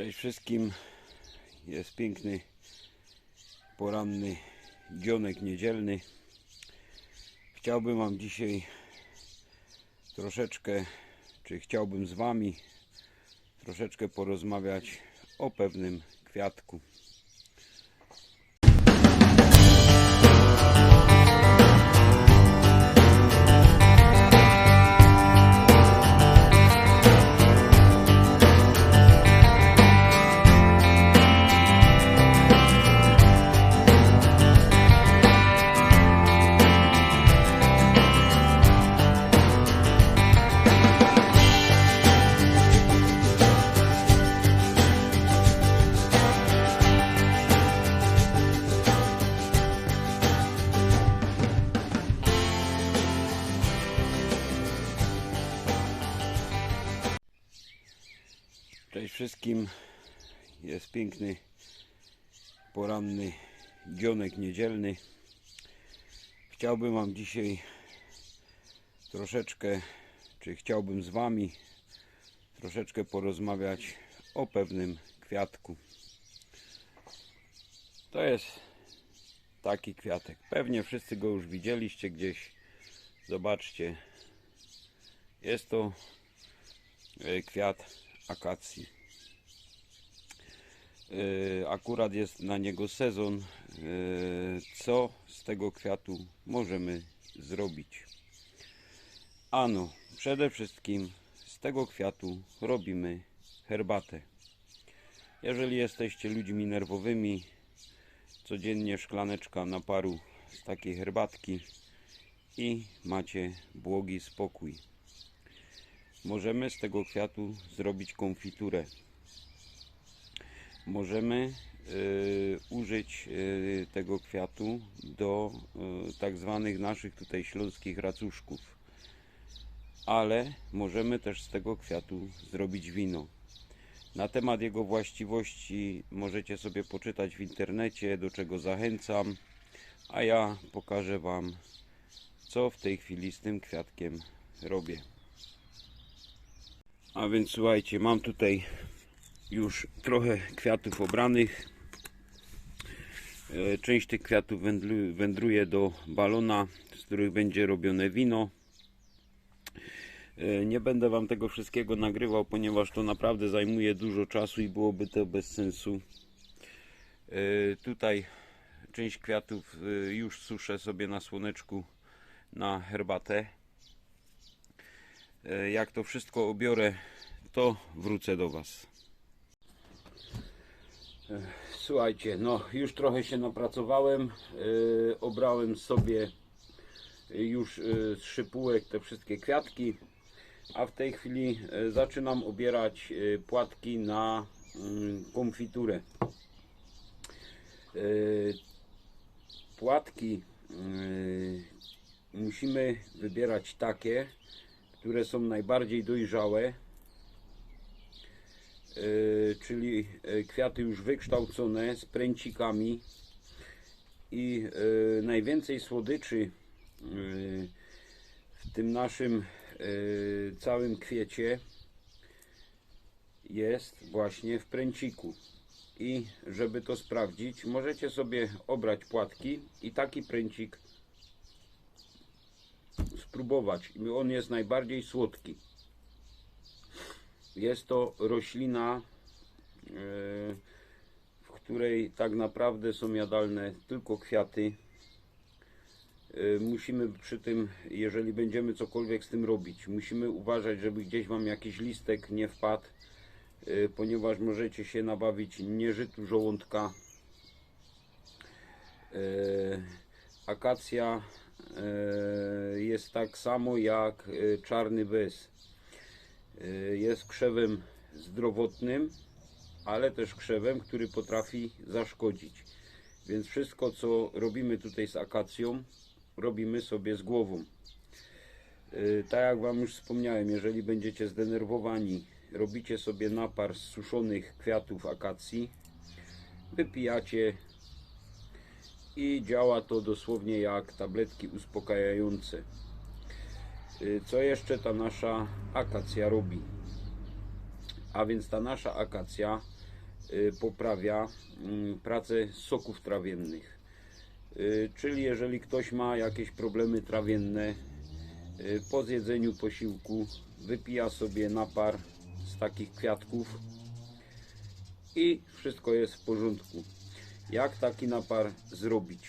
Cześć wszystkim. Jest piękny poranny dzionek niedzielny. Chciałbym Wam dzisiaj troszeczkę, czy chciałbym z Wami troszeczkę porozmawiać o pewnym kwiatku. Wszystkim. Jest piękny poranny dzionek niedzielny. Chciałbym Wam dzisiaj troszeczkę, czy chciałbym z Wami troszeczkę porozmawiać o pewnym kwiatku. To jest taki kwiatek. Pewnie wszyscy go już widzieliście gdzieś. Zobaczcie. Jest to e, kwiat akacji. E, Akurat jest na niego sezon. E, Co z tego kwiatu możemy zrobić? Ano, przede wszystkim z tego kwiatu robimy herbatę. Jeżeli jesteście ludźmi nerwowymi, codziennie szklaneczka naparu z takiej herbatki i macie błogi spokój możemy z tego kwiatu zrobić konfiturę. Możemy y, użyć y, tego kwiatu do y, tak zwanych naszych tutaj śląskich racuszków. Ale możemy też z tego kwiatu zrobić wino. Na temat jego właściwości możecie sobie poczytać w internecie, do czego zachęcam, a ja pokażę Wam, co w tej chwili z tym kwiatkiem robię. A więc słuchajcie, mam tutaj już trochę kwiatów obranych. E, Część tych kwiatów wędruje do balona, z których będzie robione wino. E, Nie będę Wam tego wszystkiego nagrywał, ponieważ to naprawdę zajmuje dużo czasu i byłoby to bez sensu. E, Tutaj część kwiatów już suszę sobie na słoneczku na herbatę. Jak to wszystko obiorę, to wrócę do Was. Słuchajcie, no już trochę się napracowałem. e, Obrałem sobie już e, z szypułek te wszystkie kwiatki, a w tej chwili e, zaczynam obierać e, płatki na mm, konfiturę. Płatki musimy wybierać takie, które są najbardziej dojrzałe, czyli e, kwiaty już wykształcone z pręcikami i e, najwięcej słodyczy e, w tym naszym e, całym kwiecie jest właśnie w pręciku. I żeby to sprawdzić, możecie sobie obrać płatki i taki pręcik spróbować. On jest najbardziej słodki. Jest to roślina, e, w której tak naprawdę są jadalne tylko kwiaty. E, Musimy przy tym, jeżeli będziemy cokolwiek z tym robić, musimy uważać, żeby gdzieś Wam jakiś listek nie wpadł, e, ponieważ możecie się nabawić nieżytu żołądka. Akacja jest tak samo jak czarny bez. E, Jest krzewem zdrowotnym, ale też krzewem, który potrafi zaszkodzić. Więc wszystko, co robimy tutaj z akacją, robimy sobie z głową. E, Tak jak Wam już wspomniałem, jeżeli będziecie zdenerwowani, robicie sobie napar z suszonych kwiatów akacji, wypijacie i działa to dosłownie jak tabletki uspokajające. Y, Co jeszcze ta nasza akacja robi? A więc ta nasza akacja y, poprawia mm, pracę soków trawiennych. Y, Czyli jeżeli ktoś ma jakieś problemy trawienne, po zjedzeniu posiłku wypija sobie napar z takich kwiatków i wszystko jest w porządku. Jak taki napar zrobić?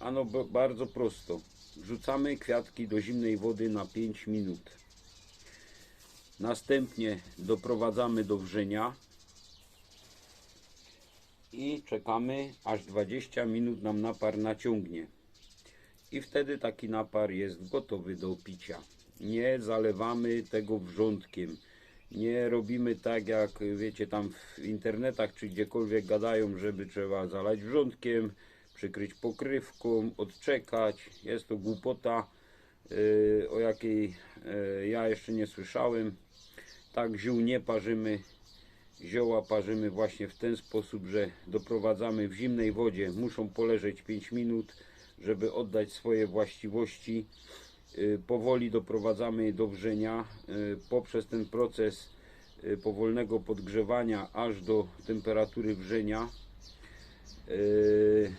Ano bardzo prosto. Wrzucamy kwiatki do zimnej wody na 5 minut. Następnie doprowadzamy do wrzenia i czekamy aż 20 minut nam napar naciągnie. I wtedy taki napar jest gotowy do picia. Nie zalewamy tego wrzątkiem. Nie robimy tak jak wiecie tam w internetach czy gdziekolwiek gadają, żeby trzeba zalać wrzątkiem, przykryć pokrywką, odczekać. Jest to głupota, yy, o jakiej yy, ja jeszcze nie słyszałem. Tak ziół nie parzymy. Zioła parzymy właśnie w ten sposób, że doprowadzamy w zimnej wodzie. Muszą poleżeć 5 minut, żeby oddać swoje właściwości. Y, Powoli doprowadzamy do wrzenia y, poprzez ten proces y, powolnego podgrzewania aż do temperatury wrzenia. Y,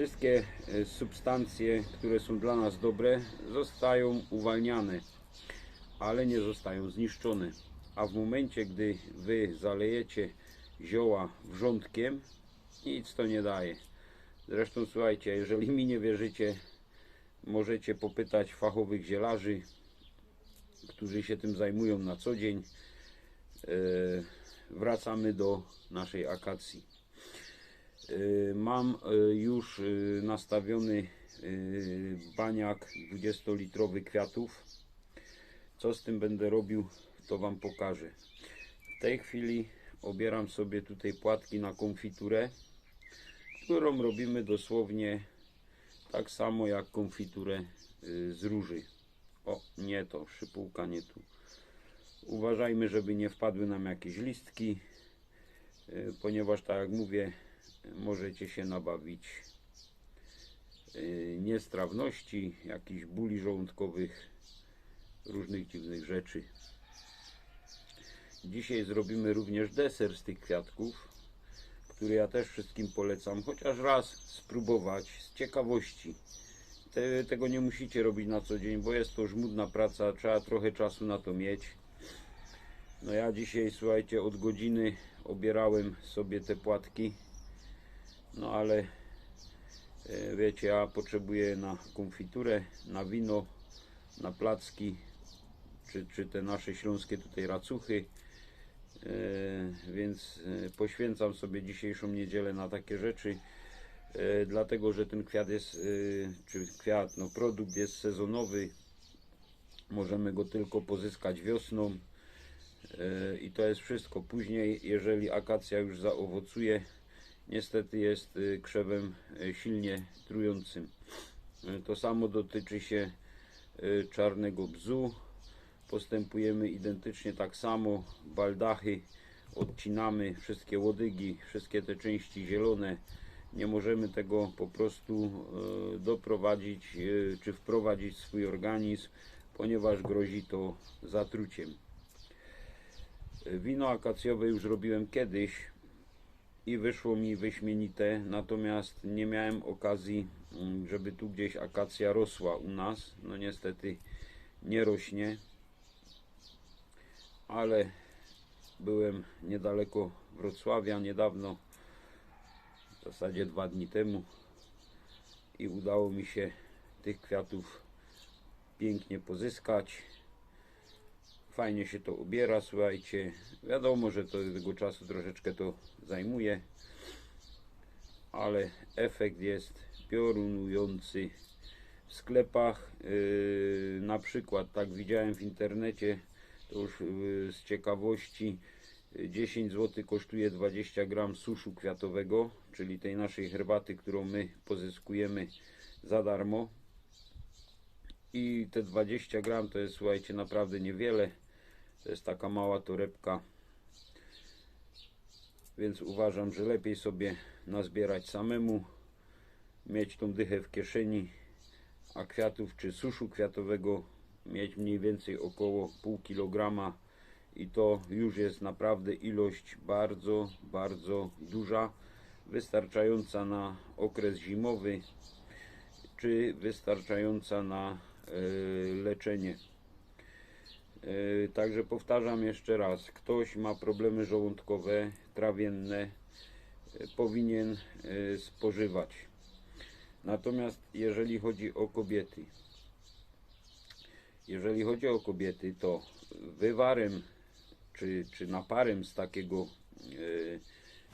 Wszystkie y, substancje, które są dla nas dobre, zostają uwalniane ale nie zostają zniszczone. A w momencie, gdy wy zalejecie zioła wrzątkiem, nic to nie daje. Zresztą słuchajcie, jeżeli mi nie wierzycie, możecie popytać fachowych zielarzy, którzy się tym zajmują na co dzień. E, Wracamy do naszej akacji. E, Mam e, już e, nastawiony baniak 20-litrowy kwiatów. Co z tym będę robił, to Wam pokażę. W tej chwili obieram sobie tutaj płatki na konfiturę, którą robimy dosłownie tak samo jak konfiturę y, z róży. O, nie to, szypułka nie tu. Uważajmy, żeby nie wpadły nam jakieś listki, y, ponieważ tak jak mówię, możecie się nabawić y, niestrawności, jakichś bóli żołądkowych, różnych dziwnych rzeczy. Dzisiaj zrobimy również deser z tych kwiatków, który ja też wszystkim polecam, chociaż raz spróbować z ciekawości. Te, tego nie musicie robić na co dzień, bo jest to żmudna praca, trzeba trochę czasu na to mieć. No ja dzisiaj, słuchajcie, od godziny obierałem sobie te płatki, no ale e, wiecie, ja potrzebuję na konfiturę, na wino, na placki, czy, czy te nasze śląskie tutaj racuchy. E, więc e, poświęcam sobie dzisiejszą niedzielę na takie rzeczy, dlatego że ten kwiat jest, czy kwiat, no produkt jest sezonowy, możemy go tylko pozyskać wiosną i to jest wszystko. Później, jeżeli akacja już zaowocuje, niestety jest e, krzewem e, silnie trującym. E, To samo dotyczy się czarnego bzu. Postępujemy identycznie tak samo. Baldachy odcinamy, wszystkie łodygi, wszystkie te części zielone. Nie możemy tego po prostu doprowadzić czy wprowadzić w swój organizm, ponieważ grozi to zatruciem. Wino akacjowe już robiłem kiedyś i wyszło mi wyśmienite, natomiast nie miałem okazji, mm, żeby tu gdzieś akacja rosła u nas. No niestety nie rośnie, ale byłem niedaleko Wrocławia niedawno, w zasadzie dwa dni temu i udało mi się tych kwiatów pięknie pozyskać. Fajnie się to ubiera, słuchajcie. Wiadomo, że to tego czasu troszeczkę to zajmuje, ale efekt jest piorunujący. W sklepach, yy, na przykład, tak widziałem w internecie, to już yy, z ciekawości, yy, 10 zł kosztuje 20 gram suszu kwiatowego, czyli tej naszej herbaty, którą my pozyskujemy za darmo. I te 20 gram to jest, słuchajcie, naprawdę niewiele. To jest taka mała torebka. Więc uważam, że lepiej sobie nazbierać samemu, mieć tą dychę w kieszeni, a kwiatów czy suszu kwiatowego mieć mniej więcej około pół kilograma i to już jest naprawdę ilość bardzo, bardzo duża, wystarczająca na okres zimowy, czy wystarczająca na leczenie. E, Także powtarzam jeszcze raz, ktoś ma problemy żołądkowe, trawienne, e, powinien e, spożywać. Natomiast jeżeli chodzi o kobiety, jeżeli chodzi o kobiety, to wywarem czy, czy naparem z takiego, e,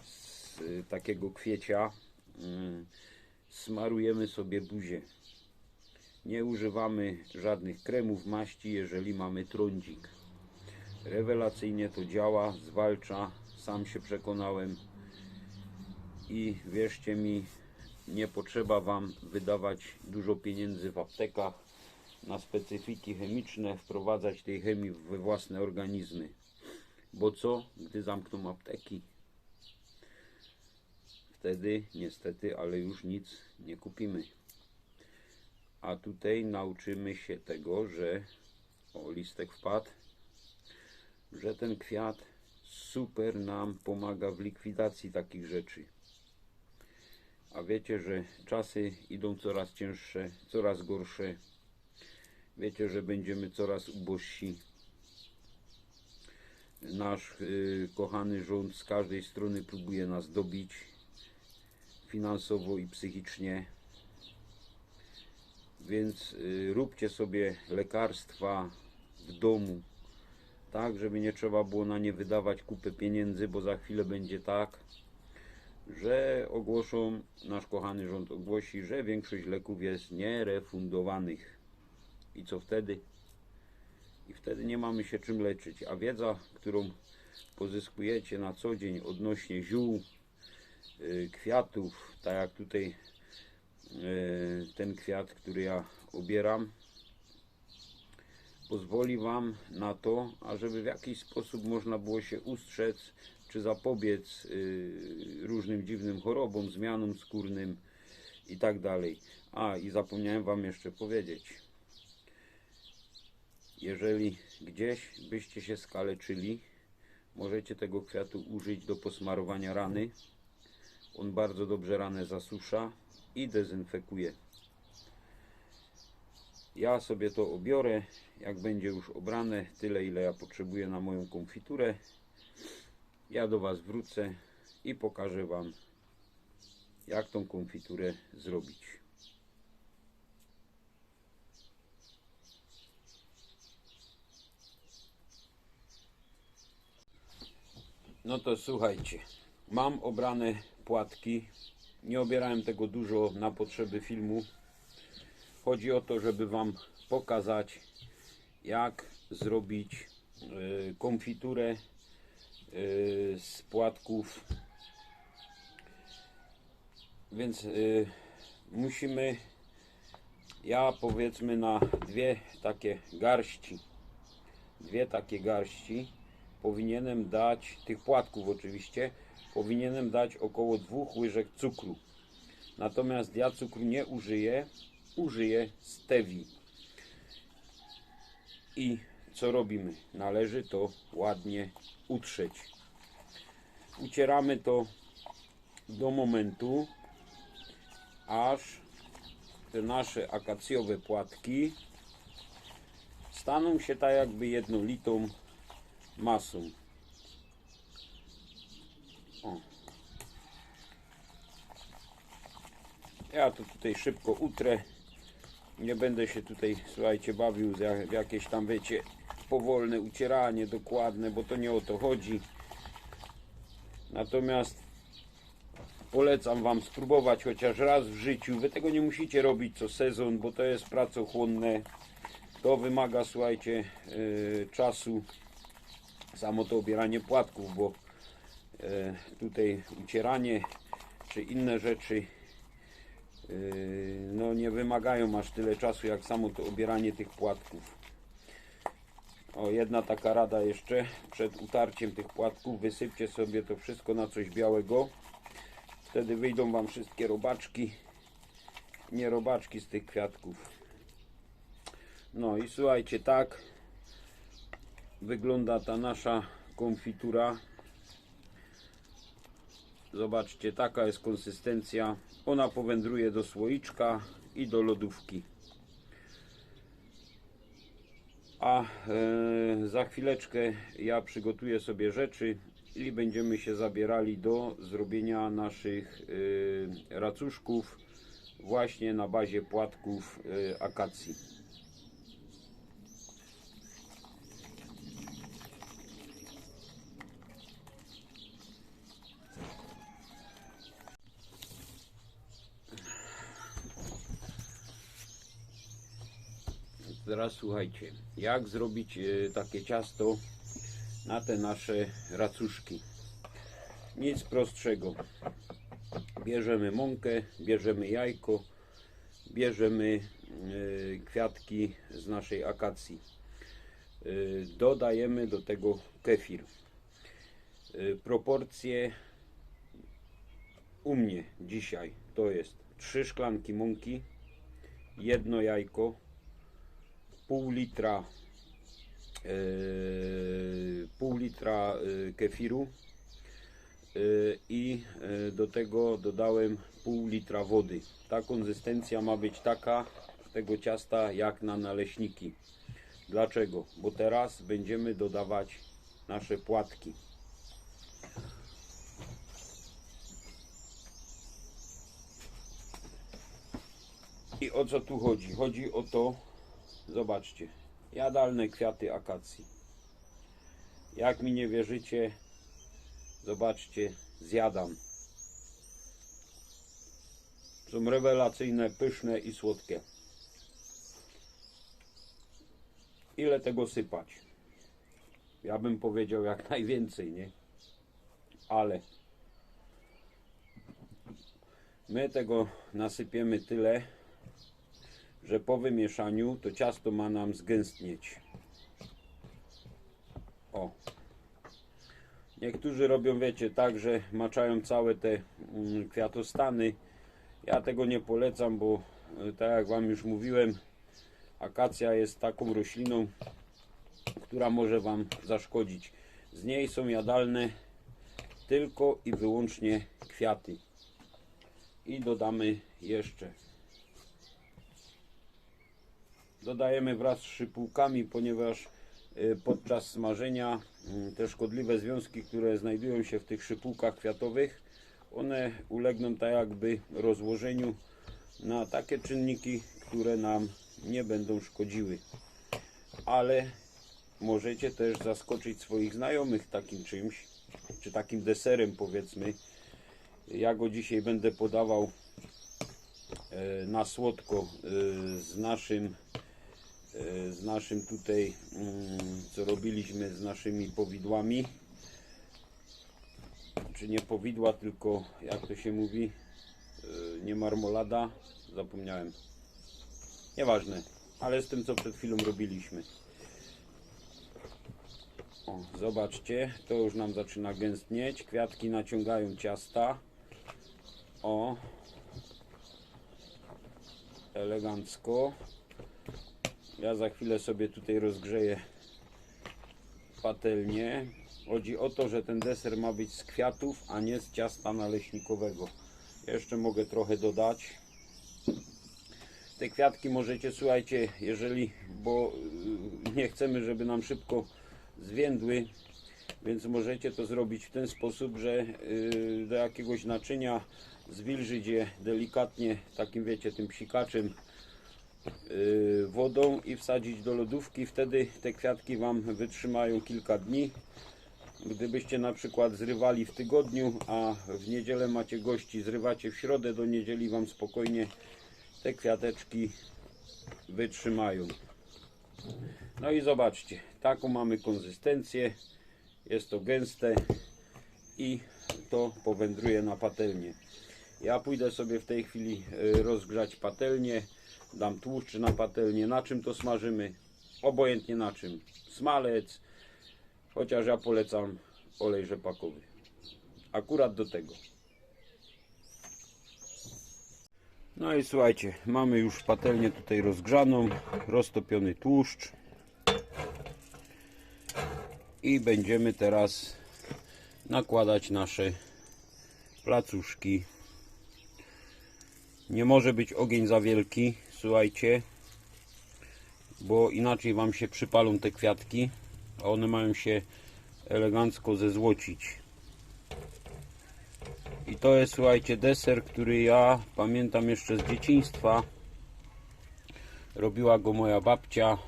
z takiego kwiecia mm, smarujemy sobie buzię. Nie używamy żadnych kremów, maści, jeżeli mamy trądzik. Rewelacyjnie to działa, zwalcza, sam się przekonałem i wierzcie mi, nie potrzeba Wam wydawać dużo pieniędzy w aptekach na specyfiki chemiczne, wprowadzać tej chemii we własne organizmy. Bo co, gdy zamkną apteki? Wtedy niestety, ale już nic nie kupimy. A tutaj nauczymy się tego, że o listek wpadł, że ten kwiat super nam pomaga w likwidacji takich rzeczy. A wiecie, że czasy idą coraz cięższe, coraz gorsze. Wiecie, że będziemy coraz ubożsi. Nasz y, kochany rząd z każdej strony próbuje nas dobić finansowo i psychicznie. Więc y, róbcie sobie lekarstwa w domu, tak, żeby nie trzeba było na nie wydawać kupy pieniędzy, bo za chwilę będzie tak, że ogłoszą, nasz kochany rząd ogłosi, że większość leków jest nierefundowanych. I co wtedy? I wtedy nie mamy się czym leczyć. A wiedza, którą pozyskujecie na co dzień odnośnie ziół, y, kwiatów, tak jak tutaj ten kwiat, który ja obieram, pozwoli Wam na to, ażeby w jakiś sposób można było się ustrzec czy zapobiec y, różnym dziwnym chorobom, zmianom skórnym i tak dalej. A i zapomniałem Wam jeszcze powiedzieć. Jeżeli gdzieś byście się skaleczyli, możecie tego kwiatu użyć do posmarowania rany. On bardzo dobrze ranę zasusza i dezynfekuje. Ja sobie to obiorę, jak będzie już obrane, tyle ile ja potrzebuję na moją konfiturę. Ja do Was wrócę i pokażę Wam, jak tą konfiturę zrobić. No to słuchajcie, mam obrane płatki. Nie obierałem tego dużo na potrzeby filmu. Chodzi o to, żeby Wam pokazać, jak zrobić y, konfiturę y, z płatków. Więc y, musimy, ja powiedzmy na dwie takie garści, dwie takie garści powinienem dać, tych płatków oczywiście, powinienem dać około dwóch łyżek cukru. Natomiast ja cukru nie użyję, użyję stevii. I co robimy? Należy to ładnie utrzeć. Ucieramy to do momentu, aż te nasze akacjowe płatki staną się tak jakby jednolitą masą. Ja to tutaj szybko utrę. Nie będę się tutaj, słuchajcie, bawił w jak- w jakieś tam, wiecie, powolne ucieranie, dokładne, bo to nie o to chodzi. Natomiast polecam Wam spróbować chociaż raz w życiu. Wy tego nie musicie robić co sezon, bo to jest pracochłonne. To wymaga, słuchajcie, yy, czasu samo to obieranie płatków, bo e, tutaj ucieranie czy inne rzeczy no nie wymagają aż tyle czasu jak samo to obieranie tych płatków. O, jedna taka rada jeszcze przed utarciem tych płatków, wysypcie sobie to wszystko na coś białego. Wtedy wyjdą Wam wszystkie robaczki, nie robaczki z tych kwiatków. No i słuchajcie, tak wygląda ta nasza konfitura. Zobaczcie, taka jest konsystencja. Ona powędruje do słoiczka i do lodówki. A e, za chwileczkę ja przygotuję sobie rzeczy i będziemy się zabierali do zrobienia naszych e, racuszków właśnie na bazie płatków e, akacji. Teraz słuchajcie, jak zrobić e, takie ciasto na te nasze racuszki. Nic prostszego. Bierzemy mąkę, bierzemy jajko, bierzemy e, kwiatki z naszej akacji. E, Dodajemy do tego kefir. Proporcje u mnie dzisiaj to jest 3 szklanki mąki, jedno jajko, pół litra e, pół litra e, kefiru e, i do tego dodałem pół litra wody. Ta konsystencja ma być taka tego ciasta jak na naleśniki. Dlaczego? Bo teraz będziemy dodawać nasze płatki. I o co tu chodzi? Chodzi o to, Zobaczcie, jadalne kwiaty akacji. Jak mi nie wierzycie, zobaczcie, zjadam. Są rewelacyjne, pyszne i słodkie. Ile tego sypać? Ja bym powiedział jak najwięcej, nie? Ale my tego nasypiemy tyle, że po wymieszaniu to ciasto ma nam zgęstnieć. O. Niektórzy robią, wiecie, tak, że maczają całe te mm, kwiatostany. Ja tego nie polecam, bo y, tak jak Wam już mówiłem, akacja jest taką rośliną, która może Wam zaszkodzić. Z niej są jadalne tylko i wyłącznie kwiaty. I dodamy jeszcze dodajemy wraz z szypułkami, ponieważ y, podczas smażenia mm, te szkodliwe związki, które znajdują się w tych szypułkach kwiatowych, one ulegną tak jakby rozłożeniu na takie czynniki, które nam nie będą szkodziły. Ale możecie też zaskoczyć swoich znajomych takim czymś, czy takim deserem powiedzmy. Ja go dzisiaj będę podawał e, na słodko e, z naszym z naszym tutaj mm, co robiliśmy z naszymi powidłami. Czy nie powidła tylko jak to się mówi E, nie marmolada? Zapomniałem. Nieważne ale z tym co przed chwilą robiliśmy. O, zobaczcie to już nam zaczyna gęstnieć. Kwiatki naciągają ciasta. O elegancko ja za chwilę sobie tutaj rozgrzeję patelnię. Chodzi o to, że ten deser ma być z kwiatów, a nie z ciasta naleśnikowego. Jeszcze mogę trochę dodać. Te kwiatki możecie, słuchajcie, jeżeli, bo y, nie chcemy, żeby nam szybko zwiędły, więc możecie to zrobić w ten sposób, że y, do jakiegoś naczynia zwilżyć je delikatnie takim, wiecie, tym psikaczem wodą i wsadzić do lodówki. Wtedy te kwiatki Wam wytrzymają kilka dni. Gdybyście na przykład zrywali w tygodniu, a w niedzielę macie gości, zrywacie w środę, do niedzieli Wam spokojnie te kwiateczki wytrzymają. No i zobaczcie, taką mamy konsystencję. Jest to gęste i to powędruje na patelnię. Ja pójdę sobie w tej chwili y, rozgrzać patelnię, dam tłuszcz na patelnię. Na czym to smażymy? Obojętnie na czym. Smalec, chociaż ja polecam olej rzepakowy. Akurat do tego. No i słuchajcie, mamy już patelnię tutaj rozgrzaną, roztopiony tłuszcz. I będziemy teraz nakładać nasze placuszki. Nie może być ogień za wielki, słuchajcie, bo inaczej Wam się przypalą te kwiatki, a one mają się elegancko zezłocić. I to jest, słuchajcie, deser, który ja pamiętam jeszcze z dzieciństwa. Robiła go moja babcia.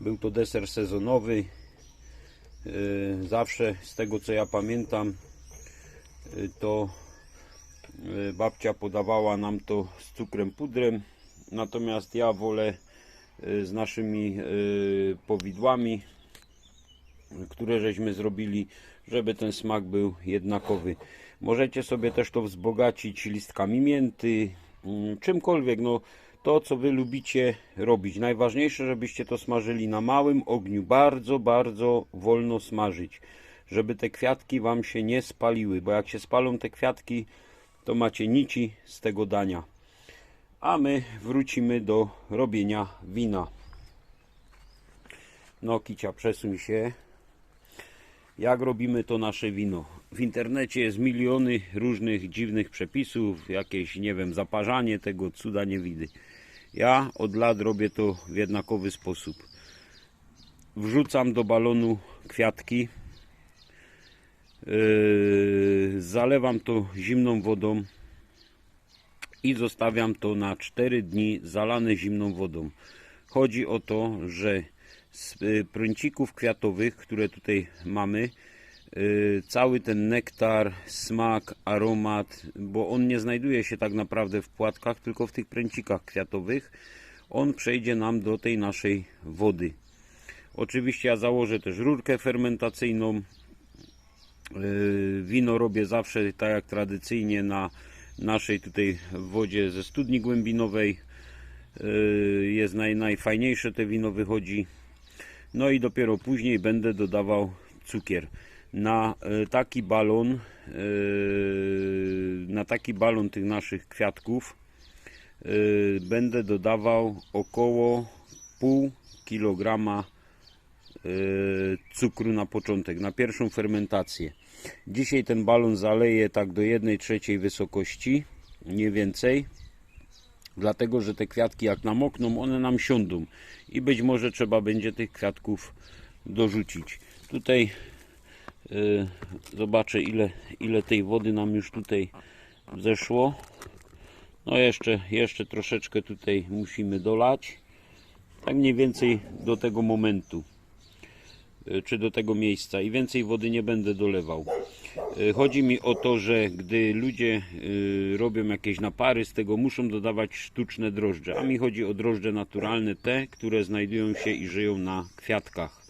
Był to deser sezonowy. Yy, Zawsze z tego co ja pamiętam, yy, to yy, babcia podawała nam to z cukrem pudrem. Natomiast ja wolę yy, z naszymi yy, powidłami, które żeśmy zrobili, żeby ten smak był jednakowy. Możecie sobie też to wzbogacić listkami mięty, mm, czymkolwiek, no to co wy lubicie robić. Najważniejsze, żebyście to smażyli na małym ogniu, bardzo, bardzo wolno smażyć, żeby te kwiatki wam się nie spaliły, bo jak się spalą te kwiatki, to macie nici z tego dania. A my wrócimy do robienia wina. No, kicia, przesuń się jak robimy to nasze wino. W internecie jest miliony różnych dziwnych przepisów, jakieś, nie wiem, zaparzanie tego cuda nie widy. Ja od lat robię to w jednakowy sposób. Wrzucam do balonu kwiatki, yy, zalewam to zimną wodą i zostawiam to na 4 dni zalane zimną wodą. Chodzi o to, że z y, prącików kwiatowych, które tutaj mamy, y, cały ten nektar, smak, aromat, bo on nie znajduje się tak naprawdę w płatkach, tylko w tych pręcikach kwiatowych, on przejdzie nam do tej naszej wody. Oczywiście ja założę też rurkę fermentacyjną. Y, Wino robię zawsze tak jak tradycyjnie na naszej tutaj wodzie ze studni głębinowej. Jest naj, najfajniejsze te wino wychodzi. No i dopiero później będę dodawał cukier. Na e, taki balon, e, na taki balon tych naszych kwiatków będę dodawał około pół kilograma cukru na początek, na pierwszą fermentację. Dzisiaj ten balon zaleję tak do 1 trzeciej wysokości, nie więcej dlatego że te kwiatki jak namokną, one nam siądą i być może trzeba będzie tych kwiatków dorzucić. Tutaj yy, zobaczę ile, ile tej wody nam już tutaj zeszło. No jeszcze, jeszcze troszeczkę tutaj musimy dolać. Tak mniej więcej do tego momentu czy do tego miejsca i więcej wody nie będę dolewał. E, Chodzi mi o to, że gdy ludzie y, robią jakieś napary z tego, muszą dodawać sztuczne drożdże. A mi chodzi o drożdże naturalne, te, które znajdują się i żyją na kwiatkach.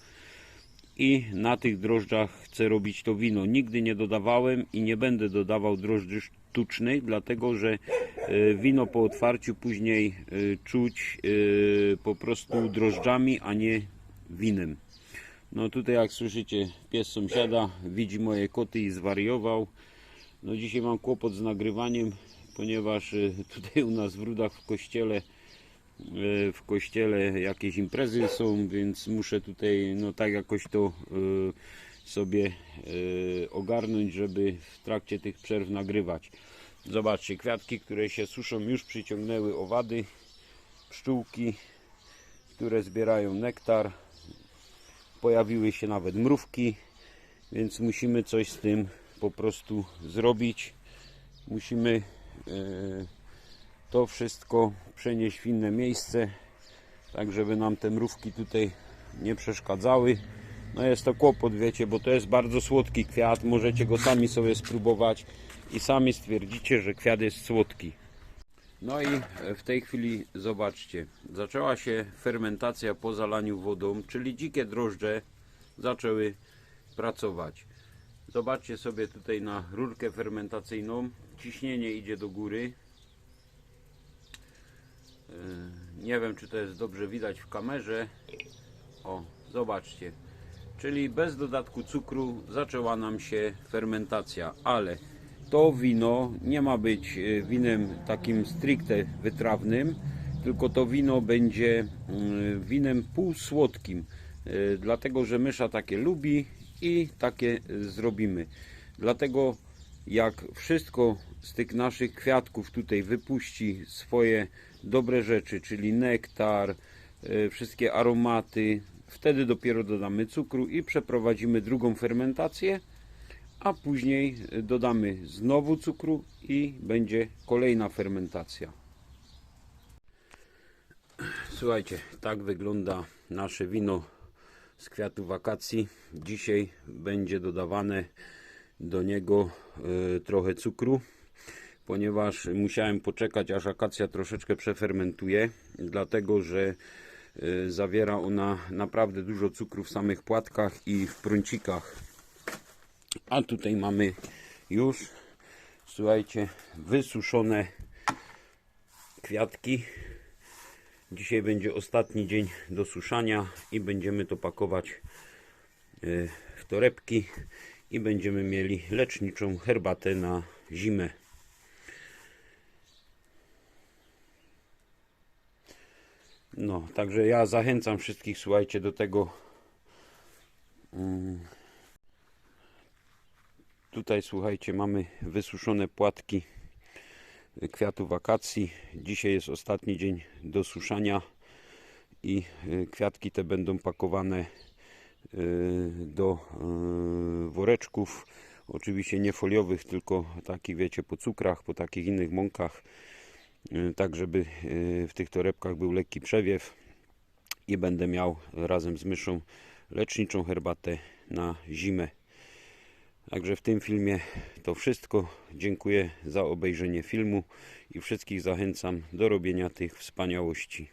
I na tych drożdżach chcę robić to wino. Nigdy nie dodawałem i nie będę dodawał drożdży sztucznych, dlatego że y, wino po otwarciu później y, czuć po prostu drożdżami, a nie winem. No tutaj jak słyszycie, pies sąsiada widzi moje koty i zwariował. No dzisiaj mam kłopot z nagrywaniem, ponieważ y, tutaj u nas w Rudach w kościele y, w kościele jakieś imprezy są, więc muszę tutaj no tak jakoś to y, sobie ogarnąć, żeby w trakcie tych przerw nagrywać. Zobaczcie, kwiatki, które się suszą już przyciągnęły owady, pszczółki, które zbierają nektar pojawiły się nawet mrówki, więc musimy coś z tym po prostu zrobić. Musimy e, to wszystko przenieść w inne miejsce, tak żeby nam te mrówki tutaj nie przeszkadzały. No jest to kłopot, wiecie, bo to jest bardzo słodki kwiat. Możecie go sami sobie spróbować i sami stwierdzicie, że kwiat jest słodki. No i w tej chwili zobaczcie, zaczęła się fermentacja po zalaniu wodą, czyli dzikie drożdże zaczęły pracować. Zobaczcie sobie tutaj na rurkę fermentacyjną, ciśnienie idzie do góry. Yy, Nie wiem czy to jest dobrze widać w kamerze. O, zobaczcie. Czyli bez dodatku cukru zaczęła nam się fermentacja, ale to wino nie ma być e, winem takim stricte wytrawnym, tylko to wino będzie mm, winem półsłodkim. y, dlatego że mysza takie lubi i takie zrobimy. Dlatego jak wszystko z tych naszych kwiatków tutaj wypuści swoje dobre rzeczy, czyli nektar, y, wszystkie aromaty, wtedy dopiero dodamy cukru i przeprowadzimy drugą fermentację, a później dodamy znowu cukru i będzie kolejna fermentacja. Słuchajcie, tak wygląda nasze wino z kwiatów wakacji. Dzisiaj będzie dodawane do niego y, trochę cukru, ponieważ musiałem poczekać aż akacja troszeczkę przefermentuje, dlatego że y, zawiera ona naprawdę dużo cukru w samych płatkach i w prącikach. A tutaj mamy już, słuchajcie, wysuszone kwiatki. Dzisiaj będzie ostatni dzień do suszania i będziemy to pakować y, w torebki i będziemy mieli leczniczą herbatę na zimę. No, także ja zachęcam wszystkich, słuchajcie, do tego. Tutaj, słuchajcie, mamy wysuszone płatki kwiatów wakacji. Dzisiaj jest ostatni dzień do suszania i y, kwiatki te będą pakowane y, do y, woreczków. Oczywiście nie foliowych, tylko takich, wiecie, po cukrach, po takich innych mąkach, tak żeby w tych torebkach był lekki przewiew i będę miał razem z myszą leczniczą herbatę na zimę. Także w tym filmie to wszystko. Dziękuję za obejrzenie filmu i wszystkich zachęcam do robienia tych wspaniałości.